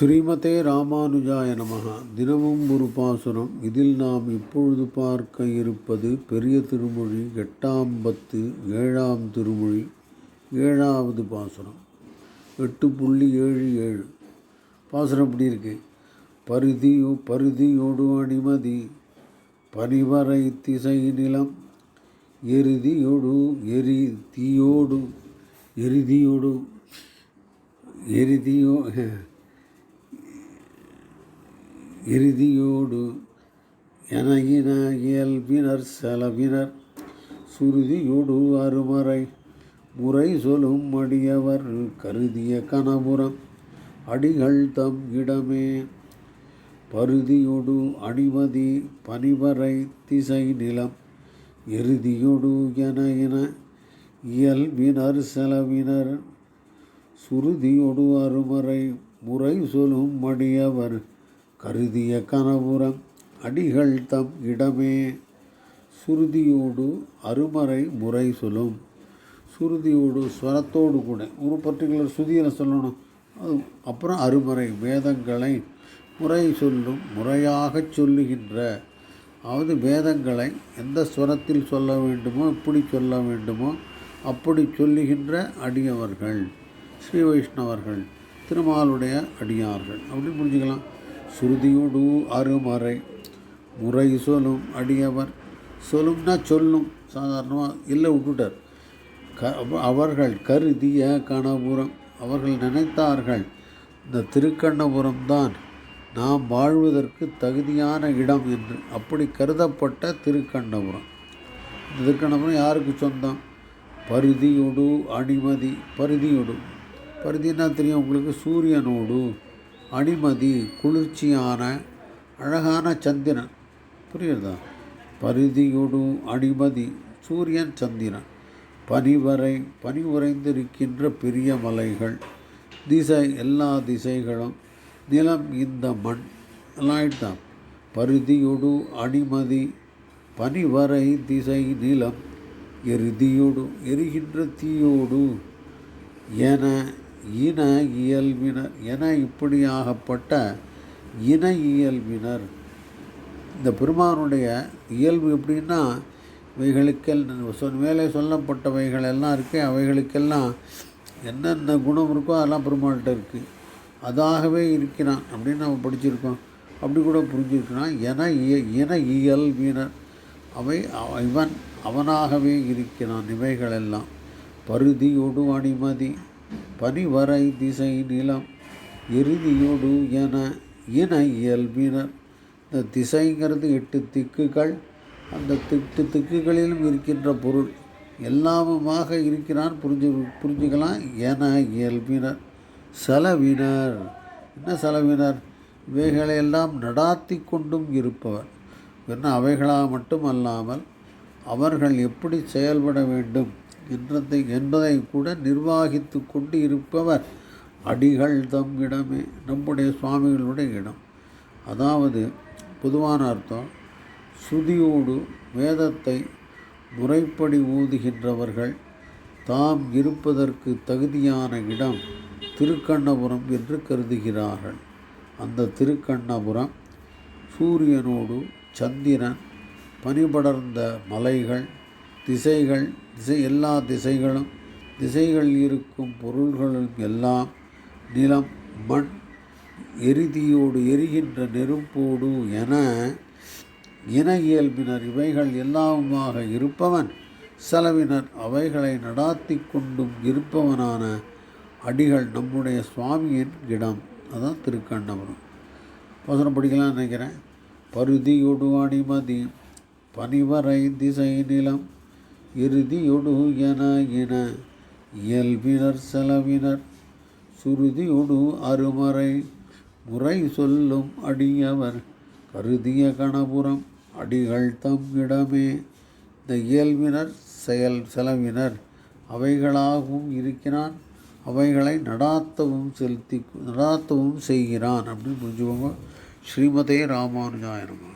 ஸ்ரீமதே ராமானுஜாய நமகா. தினமும் ஒரு பாசுரம். இதில் நாம் இப்பொழுது பார்க்க இருப்பது பெரிய திருமொழி எட்டாம் பத்து ஏழாம் திருமொழி ஏழாவது பாசுரம். எட்டு புள்ளி ஏழு ஏழு. பாசுரம் எப்படி இருக்கு? பருதியோ பருதியோடு அணிமதி பனிவரை திசை நிலம் எருதியோடு எரி தீயோடு எருதியோடு எருதியோ இறுதியோடு எனகின இயல்பினர் செலவினர். சுருதியோடு அருமறை முறை சொல்லும் அடியவர் கருதிய கனபுரம் அடிகள் தம் இடமே. பருதியொடு அடிமதி பனிவரை திசை நிலம் எருதியொடு என என இயல்பினர் செலவினர். சுருதியொடு அருமறை முறை சொல்லும் மடியவர் கருதிய கனவுரம் அடிகள் தம் இடமே. சுருதியோடு அருமறை முறை சொல்லும். சுருதியோடு ஸ்வரத்தோடு கூட. ஒரு பர்டிகுலர் சுதியில் சொல்லணும். அது அப்புறம் அருமறை வேதங்களை முறை சொல்லும் முறையாகச் சொல்லுகின்ற. அதாவது வேதங்களை எந்த ஸ்வரத்தில் சொல்ல வேண்டுமோ எப்படி சொல்ல வேண்டுமோ அப்படி சொல்லுகின்ற அடியவர்கள் ஸ்ரீ வைஷ்ணவர்கள் திருமாலுடைய அடியார்கள். அப்படி புரிஞ்சுக்கலாம். சுருதியுடு அருமறை. முறை சொல்லும் அடியவர் சொல்லும்னா சொல்லும். சாதாரணமாக இல்லை விட்டுட்டார். க அவர்கள் கருதிய கணபுரம். அவர்கள் நினைத்தார்கள் இந்த திருக்கண்ணபுரம் தான் நாம் வாழ்வதற்கு தகுதியான இடம் என்று. அப்படி கருதப்பட்ட திருக்கண்ணபுரம். இந்த திருக்கண்ணபுரம் யாருக்கு சொந்தம்? பருதியோடு அடிமதி பருதியோடு. பருதினா தெரியும் உங்களுக்கு? சூரியனோடு. அடிமதி குளிர்ச்சியான அழகான சந்திரன். புரியுறதா பரிதியொடு அடிமதி சூரியன் சந்திரன். பனிவரை பனி உறைந்திருக்கின்ற பெரிய மலைகள். திசை எல்லா திசைகளும். நிலம் இந்த மண். எல்லாம் பருதியொடு அடிமதி பனிவரை திசை நிலம். எரிதியோடு எரிகின்ற தீயோடு. என இன இயல்பினர் என இப்படியாகப்பட்ட இன இயல்பினர். இந்த பெருமானுடைய இயல்பு எப்படின்னா இவைகளுக்கெல் சொல் மேலே சொல்லப்பட்டவைகள் எல்லாம் இருக்கே அவைகளுக்கெல்லாம் என்னென்ன குணம் இருக்கோ அதெல்லாம் பெருமாள்கிட்ட இருக்குது அதாகவே இருக்கிறான் அப்படின்னு நம்ம படிச்சிருக்கோம். அப்படி கூட புரிஞ்சிருக்கிறான் என இய இன இயல்பினர். அவை இவன் அவனாகவே இருக்கிறான் இவைகளெல்லாம். பருதியோடு அணிமதி பனிவரை திசை நிலம் இறுதியோடு என இன இயல்பினர். இந்த திசைங்கிறது எட்டு திக்குகள். அந்த எட்டு திக்குகளிலும் இருக்கின்ற பொருள் எல்லாமுமாக இருக்கிறான் புரிஞ்சு புரிஞ்சுக்கலாம். என இயல்பினர். செலவினர். என்ன செலவினர்? இவைகளையெல்லாம் நடாத்தி கொண்டும் இருப்பவர். என்ன அவைகளாக மட்டும் அல்லாமல் அவர்கள் எப்படி செயல்பட வேண்டும்? என்றதை என்பதை கூட நிர்வாகித்து கொண்டு இருப்பவர் அடிகள் தம் இடமே நம்முடைய சுவாமிகளுடைய இடம். அதாவது பொதுவான அர்த்தம் சுதியோடு வேதத்தை முறைப்படி ஊதுகின்றவர்கள் தாம் இருப்பதற்கு தகுதியான இடம் திருக்கண்ணபுரம் என்று கருதுகிறார்கள். அந்த திருக்கண்ணபுரம் சூரியனோடு சந்திரன் பனிபடர்ந்த மலைகள் திசைகள் திசை எல்லா திசைகளும் திசைகள் இருக்கும் பொருள்களும் எல்லாம் நிலம் மண் எரிதியோடு எரிகின்ற நெருப்போடு என இன இயல்பினர் இவைகள் எல்லாமுமாக இருப்பவன் செலவினர் அவைகளை நடாத்தி கொண்டும் இருப்பவனான அடிகள் நம்முடைய சுவாமியின் இடம். அதான் திருக்கண்ணபுரம். வசனம் படிக்கலாம்னு நினைக்கிறேன். பருதியொடு அணிமதி பனிவரை திசை நிலம் இறுதியொடு என இன இயல்பினர் செலவினர். சுருதியொடு அருமறை முறை சொல்லும் அடியவர் கருதிய கணபுரம் அடிகள் தம் இடமே. இந்த இயல்பினர் செயல் செலவினர் அவைகளாகவும் இருக்கிறான். அவைகளை நடாத்தவும் செலுத்தி நடாத்தவும் செய்கிறான் அப்படின்னு புரிஞ்சுக்கோங்க. ஸ்ரீமதே ராமானுஜாயனம்